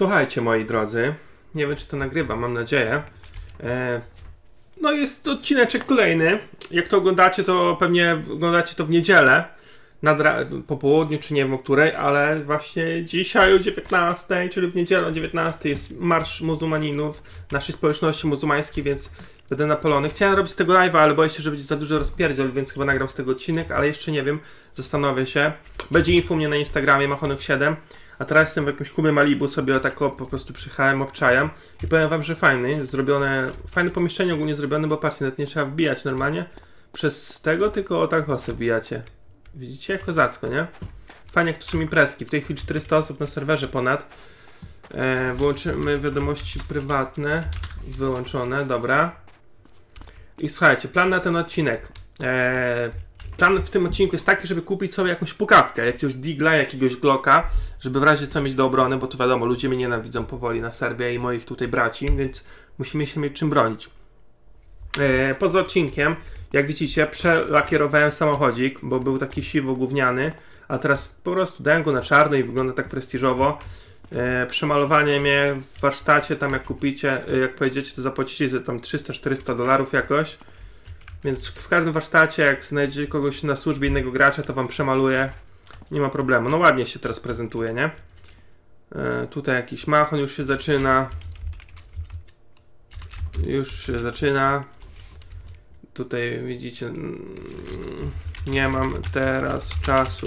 Słuchajcie, moi drodzy, nie wiem czy to nagrywam, mam nadzieję. E, no jest odcineczek kolejny. Jak to oglądacie, to pewnie oglądacie to w niedzielę. Po południu, czy nie wiem o której, ale właśnie dzisiaj o 19, czyli w niedzielę o 19 jest Marsz Muzułmaninów naszej społeczności muzułmańskiej, więc będę napalony. Chciałem robić z tego live'a, ale boję się, że będzie za dużo rozpierdziel, więc chyba nagram z tego odcinek, ale jeszcze nie wiem, zastanowię się. Będzie info mnie na Instagramie, Machonek7, a teraz jestem w jakimś kubie Malibu, sobie tak po prostu przyjechałem, obczajam i powiem wam, że fajny, zrobione, fajne pomieszczenie ogólnie zrobione, bo patrzcie, nawet nie trzeba wbijać normalnie przez tego, tylko o tak sobie wbijacie. Widzicie? Kozacko, nie? Fajnie, jak tu są imprezki. W tej chwili 400 osób na serwerze ponad. E, wyłączymy wiadomości prywatne. Wyłączone, dobra. I słuchajcie, plan na ten odcinek. E, plan w tym odcinku jest taki, żeby kupić sobie jakąś pukawkę, jakiegoś digla, jakiegoś glocka, żeby w razie co mieć do obrony, bo to wiadomo, ludzie mnie nienawidzą powoli na serwie i moich tutaj braci, więc musimy się mieć czym bronić. E, poza odcinkiem, jak widzicie, przelakierowałem samochodzik, bo był taki siwo-gówniany, a teraz po prostu dałem go na czarno i wygląda tak prestiżowo. E, przemalowanie mnie w warsztacie, tam jak kupicie, e, jak pojedziecie, to zapłacicie za tam 300-400 dolarów jakoś. Więc w każdym warsztacie, jak znajdziecie kogoś na służbie innego gracza, to wam przemaluję. Nie ma problemu. No ładnie się teraz prezentuje, nie? E, tutaj jakiś machon już się zaczyna. Już się zaczyna. Tutaj widzicie, mm, nie mam teraz czasu.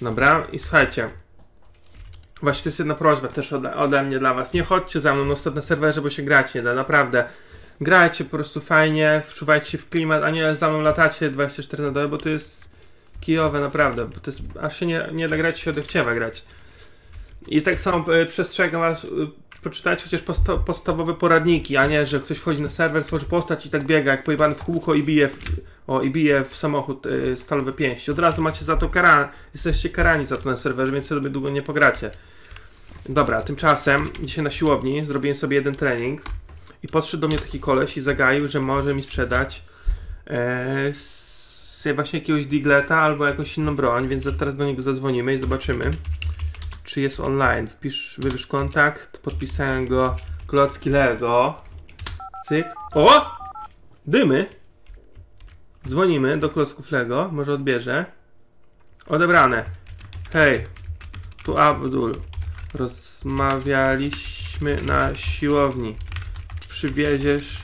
Dobra, i słuchajcie. Właśnie to jest jedna prośba też ode, ode mnie dla was. Nie chodźcie za mną na serwerze, bo się grać nie da, naprawdę. Grajcie po prostu fajnie, wczuwajcie się w klimat, a nie za mną latacie 24 na dobę, bo to jest kijowe naprawdę, bo to jest, aż się nie, nie da grać, się odechciewa grać. I tak samo e, przestrzegam was, e, poczytajcie chociaż posto, podstawowe poradniki, a nie, że ktoś wchodzi na serwer, tworzy postać i tak biega jak pojebany w kółko i bije w, o, i bije w samochód y, stalowe pięści. Od razu macie za to karani, jesteście karani za to na serwerze, więc sobie długo nie pogracie. Dobra, tymczasem dzisiaj na siłowni zrobiłem sobie jeden trening i podszedł do mnie taki koleś i zagaił, że może mi sprzedać e, s- właśnie jakiegoś digleta albo jakąś inną broń, więc teraz do niego zadzwonimy i zobaczymy czy jest online. Wpisz, wybierz kontakt, podpisałem go Klocki Lego. Cyk. O! Dymy! Dzwonimy do klocków Lego, może odbierze. Odebrane. Hej, tu Abdul. Rozmawialiśmy na siłowni. Przywieziesz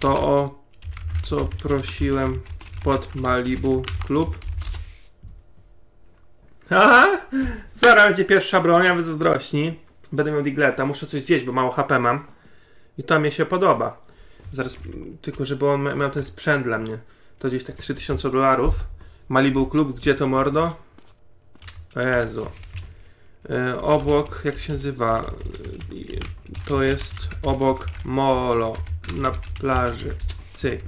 to o co prosiłem pod Malibu Klub? Aha! Zaraz będzie pierwsza broń, a wy zazdrośni. Będę miał digleta, muszę coś zjeść, bo mało HP mam. I to mi się podoba. Zaraz, tylko żeby on mia- miał ten sprzęt dla mnie. To gdzieś tak 3000 dolarów. Malibu Klub, gdzie to mordo? O Jezu. E, obok, jak się nazywa? E, To jest obok Molo. Na plaży. Cyk.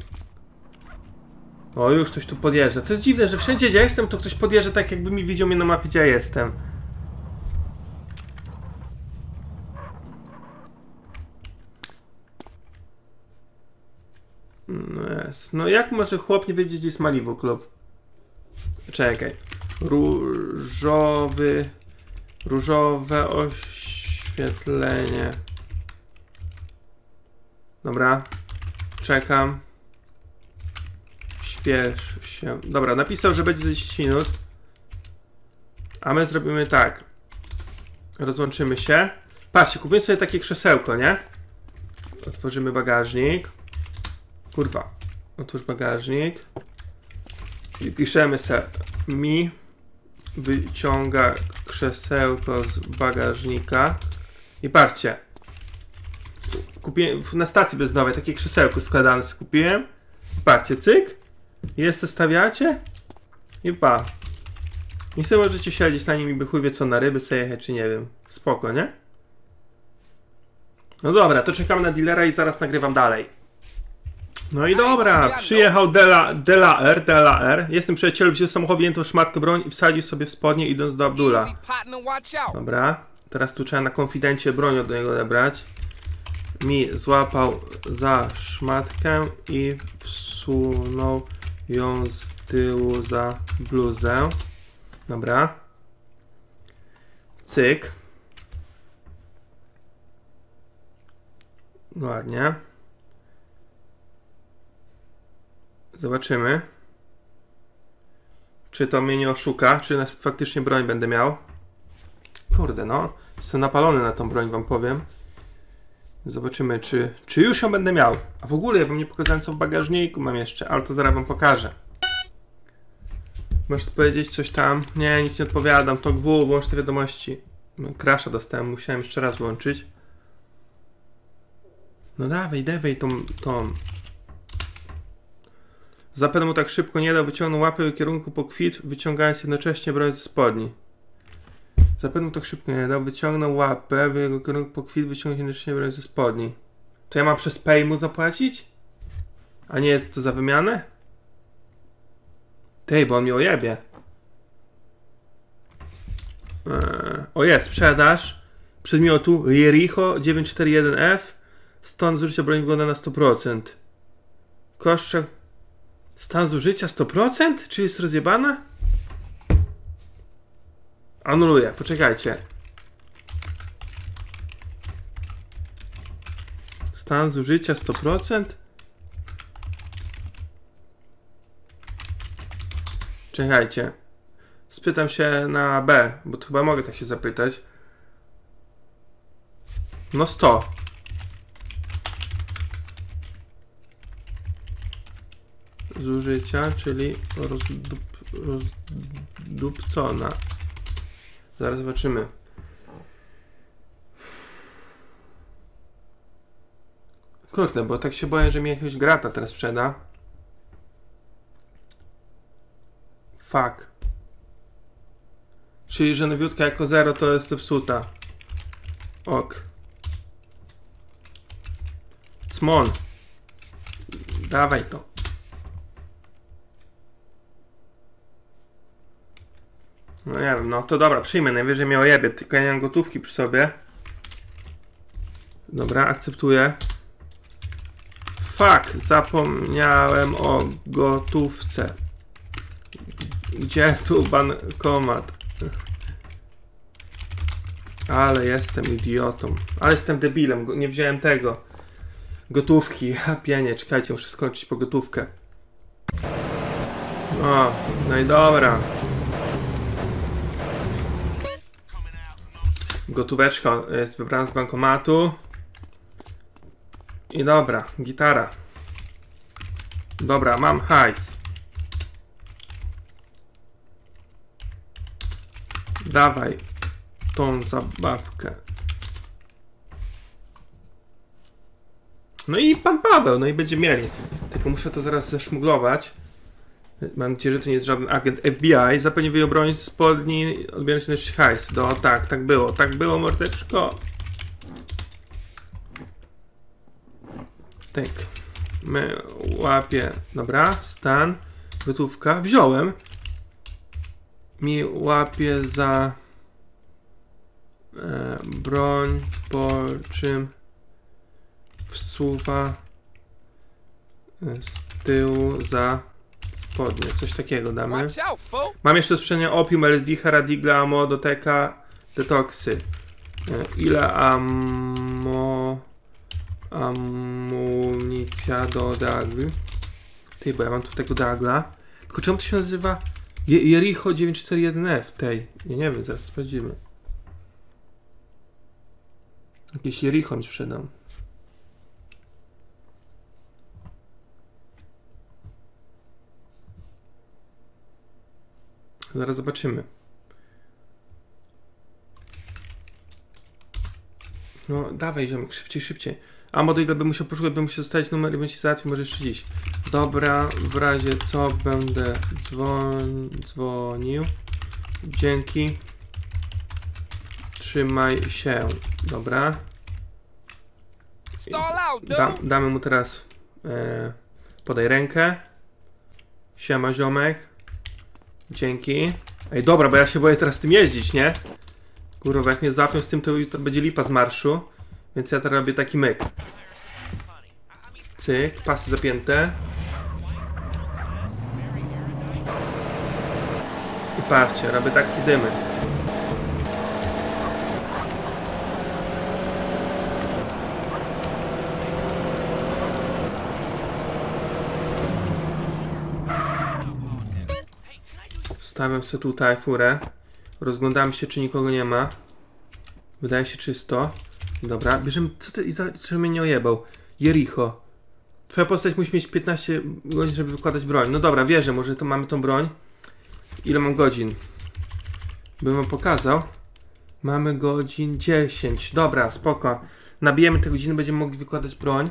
O, już ktoś tu podjeżdża. To jest dziwne, że wszędzie gdzie ja jestem, to ktoś podjeżdża tak, jakby mi widział mnie na mapie, gdzie ja jestem. No jest. No jak może chłop nie wiedzieć, gdzie jest Malibu Club? Czekaj. Różowy... Różowe oświetlenie. Dobra. Czekam. Śpiesz się. Dobra, napisał, że będzie za 10 minut. A my zrobimy tak. Rozłączymy się. Patrzcie, kupimy sobie takie krzesełko, nie? Otworzymy bagażnik. Kurwa. Otwórz bagażnik. I piszemy se mi wyciąga krzesełko z bagażnika. I patrzcie. Kupiłem na stacji benzynowej takie krzesełko składane skupiłem. Patrzcie, cyk. Jest, stawiacie? I pa. I sobie możecie siedzieć na nim i by chuj co na ryby sobie jechać, czy nie wiem. Spoko, nie? No dobra, to czekam na dealera i zaraz nagrywam dalej. No i dobra, przyjechał Dela, Dela R, Dela R. Jestem przyjaciel, wziął samochód, wziętą szmatkę broń i wsadził sobie w spodnie idąc do Abdula. Dobra, teraz tu trzeba na konfidencie broń od niego odebrać. Mi złapał za szmatkę i wsunął ją z tyłu za bluzę. Dobra. Cyk. Ładnie. Zobaczymy. Czy to mnie nie oszuka, czy faktycznie broń będę miał. Kurde, no. Jestem napalony na tą broń, wam powiem. Zobaczymy, czy, czy już ją będę miał. A w ogóle ja wam nie pokazałem, co w bagażniku mam jeszcze, ale to zaraz wam pokażę. Możesz powiedzieć coś tam? Nie, nic nie odpowiadam. To GW, włącz te wiadomości. Crasha dostałem, musiałem jeszcze raz włączyć. No dawaj, dawaj tą, tą. Zapewne mu tak szybko nie dał, wyciągnął łapę w kierunku po kwit, wyciągając jednocześnie broń ze spodni. Zapewne mu tak szybko nie dał, wyciągnął łapę w jego kierunku po kwit, jednocześnie broń ze spodni. To ja mam przez pay mu zapłacić? A nie jest to za wymianę? Tej, bo on mi ojebie. Eee, o jest, sprzedaż przedmiotu Jericho 941F Stan zużycia broni wygląda na 100%. Koszczek. Stan zużycia 100%? Czy jest rozjebana? Anuluję, poczekajcie. Stan zużycia 100%? Czekajcie. Spytam się na B, bo to chyba mogę tak się zapytać. No 100. zużycia, czyli rozdup, rozdupcona. Zaraz zobaczymy. Kurde, bo tak się boję, że mi jakiegoś grata teraz sprzeda. Fuck. Czyli, że nowiutka jako zero to jest zepsuta. Ok. Cmon. Dawaj to. No nie wiem, no to dobra, przyjmę, najwyżej miał jebie, tylko ja nie mam gotówki przy sobie. Dobra, akceptuję. Fuck, zapomniałem o gotówce. Gdzie tu bankomat? Ale jestem idiotą. Ale jestem debilem, nie wziąłem tego. Gotówki, a pienie, czekajcie, muszę skończyć po gotówkę. O, no i dobra. Gotóweczka jest wybrana z bankomatu. I dobra, gitara. Dobra, mam hajs. Dawaj tą zabawkę. No i pan Paweł, no i będzie mieli. Tylko muszę to zaraz zeszmuglować. Mam nadzieję, że to nie jest żaden agent FBI. Zapewne wyjął broń spodni, odbierając też hajs. No tak, tak było, tak było, mordeczko. Tak. My łapie. Dobra, stan. Gotówka. Wziąłem. Mi łapie za e, broń, po czym wsuwa e, z tyłu za spodnie. Coś takiego damy. Mam jeszcze do sprzedania opium, LSD, haradigla, ammo, doteka, detoksy. E, Ile ammo... Amunicja do dagly? Ty, bo ja mam tu tego dagla. Tylko czemu to się nazywa Je- Jericho 941F? Tej. Ja nie wiem, zaraz sprawdzimy. Jakieś Jericho mi sprzedam. Zaraz zobaczymy. No, dawaj, ziomek, szybciej, szybciej. A młody bym musiał poszukać, bym musiał zostawić numer i bym ci załatwił może jeszcze dziś. Dobra, w razie co będę dzwon... dzwonił. Dzięki. Trzymaj się. Dobra. Da, damy mu teraz. E, podaj rękę. Siema, ziomek. Dzięki. Ej, dobra, bo ja się boję teraz tym jeździć, nie? Kurwa, jak mnie z tym, to jutro będzie lipa z marszu. Więc ja teraz robię taki myk. Cyk, pasy zapięte. I patrzcie, robię takie dymy. Ustawiam sobie tutaj furę. Rozglądam się, czy nikogo nie ma. Wydaje się czysto. Dobra, bierzemy. Co ty, za- żeby mnie nie ojebał? Jericho. Twoja postać musi mieć 15 godzin, żeby wykładać broń. No dobra, wierzę, może to mamy tą broń. Ile mam godzin? Bym wam pokazał. Mamy godzin 10. Dobra, spoko. Nabijemy te godziny, będziemy mogli wykładać broń.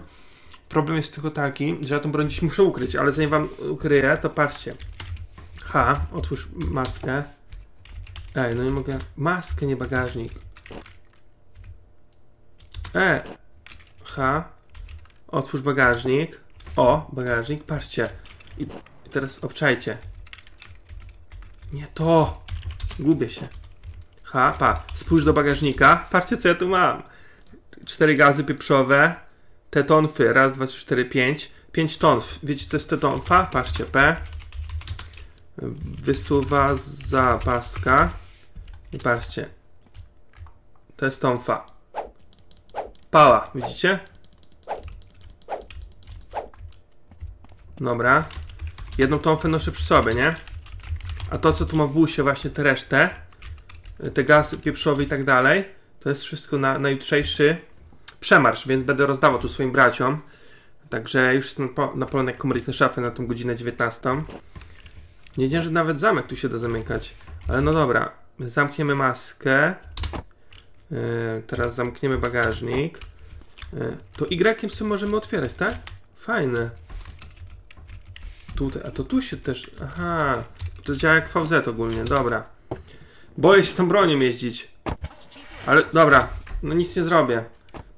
Problem jest tylko taki, że ja tą broń dziś muszę ukryć, ale zanim wam ukryję, to patrzcie. H, otwórz maskę. Ej, no nie mogę. Maskę, nie bagażnik. E. H. Otwórz bagażnik. O, bagażnik, patrzcie. I, i teraz obczajcie. Nie to. Gubię się. Ha, pa. Spójrz do bagażnika. Patrzcie, co ja tu mam. Cztery gazy pieprzowe. Te tonfy. Raz, dwa, trzy, cztery, pięć. Pięć tonf. Wiecie, co jest te tonfa? Patrzcie, P. Wysuwa zapaska. I patrzcie. To jest tonfa. Pała, widzicie? Dobra. Jedną tonfę noszę przy sobie, nie? A to, co tu ma w busie, właśnie tę resztę, te gazy pieprzowe i tak dalej, to jest wszystko na, na jutrzejszy przemarsz, więc będę rozdawał tu swoim braciom. Także już jestem po, na polonek komórek na szafę na tą godzinę 19. Nie wiedziałem, że nawet zamek tu się da zamykać. Ale no dobra, zamkniemy maskę. Yy, teraz zamkniemy bagażnik. Yy, to Y sobie możemy otwierać, tak? Fajne. Tutaj, a to tu się też. Aha, to działa jak VZ ogólnie, dobra. Boję się z tą bronią jeździć. Ale dobra, no nic nie zrobię.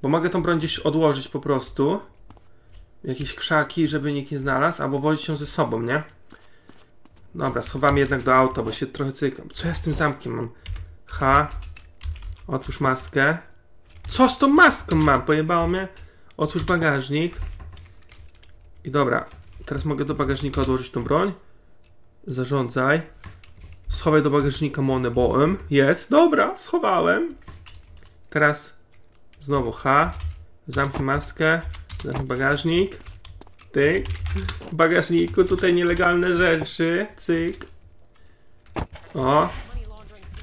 Bo mogę tą broń gdzieś odłożyć po prostu. Jakieś krzaki, żeby nikt nie znalazł, albo wozić ją ze sobą, nie? Dobra, schowamy jednak do auta, bo się trochę cykam. Co ja z tym zamkiem mam? H. Otwórz maskę. Co z tą maską mam? Pojebało mnie? Otwórz bagażnik. I dobra, teraz mogę do bagażnika odłożyć tą broń. Zarządzaj. Schowaj do bagażnika monę boem. Jest, dobra, schowałem. Teraz znowu H. Zamknij maskę. Zamknij bagażnik. Tyk. W bagażniku tutaj nielegalne rzeczy. Cyk. O.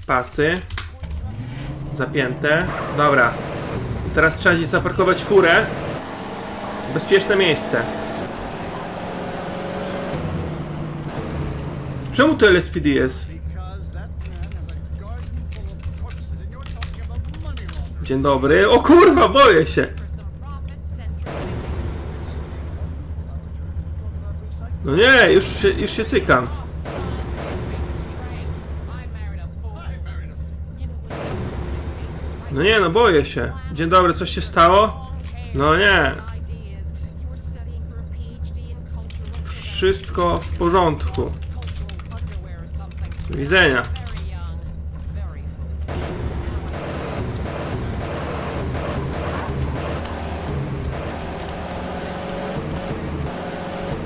Pasy. Zapięte. Dobra. Teraz trzeba gdzieś zaparkować furę. Bezpieczne miejsce. Czemu to LSPD jest? Dzień dobry. O kurwa, boję się. No nie, już się, już się cykam. No nie, no boję się. Dzień dobry, coś się stało? No nie, wszystko w porządku. Widzenia.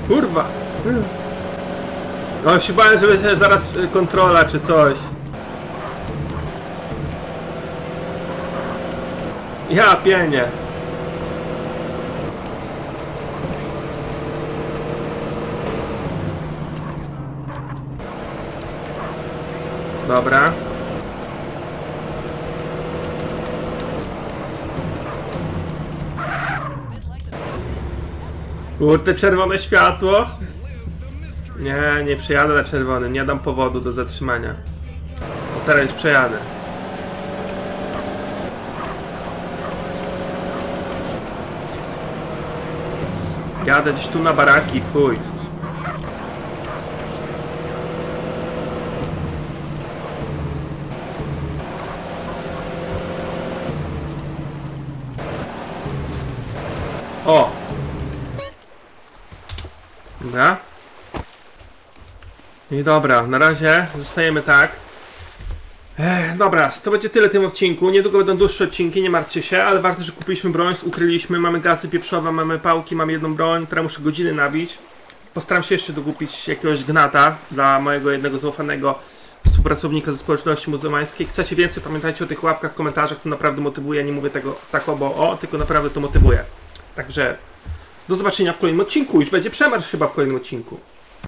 Kurwa. No się bałem, że będzie zaraz kontrola czy coś. Ja pienię. Dobra. Kurde, czerwone światło. Nie, nie przejadę na czerwonym, nie dam powodu do zatrzymania. O, teraz już przejadę. Jadę gdzieś tu na baraki, chuj. I dobra, na razie zostajemy tak. Ech, dobra, to będzie tyle w tym odcinku. Niedługo będą dłuższe odcinki, nie martwcie się, ale ważne, że kupiliśmy broń, ukryliśmy, mamy gazy pieprzowe, mamy pałki, mamy jedną broń, która muszę godziny nabić. Postaram się jeszcze dokupić jakiegoś gnata dla mojego jednego zaufanego współpracownika ze społeczności muzułmańskiej. Chcecie więcej, pamiętajcie o tych łapkach, komentarzach, to naprawdę motywuje, nie mówię tego tak obo o, tylko naprawdę to motywuje. Także do zobaczenia w kolejnym odcinku, już będzie przemarsz chyba w kolejnym odcinku.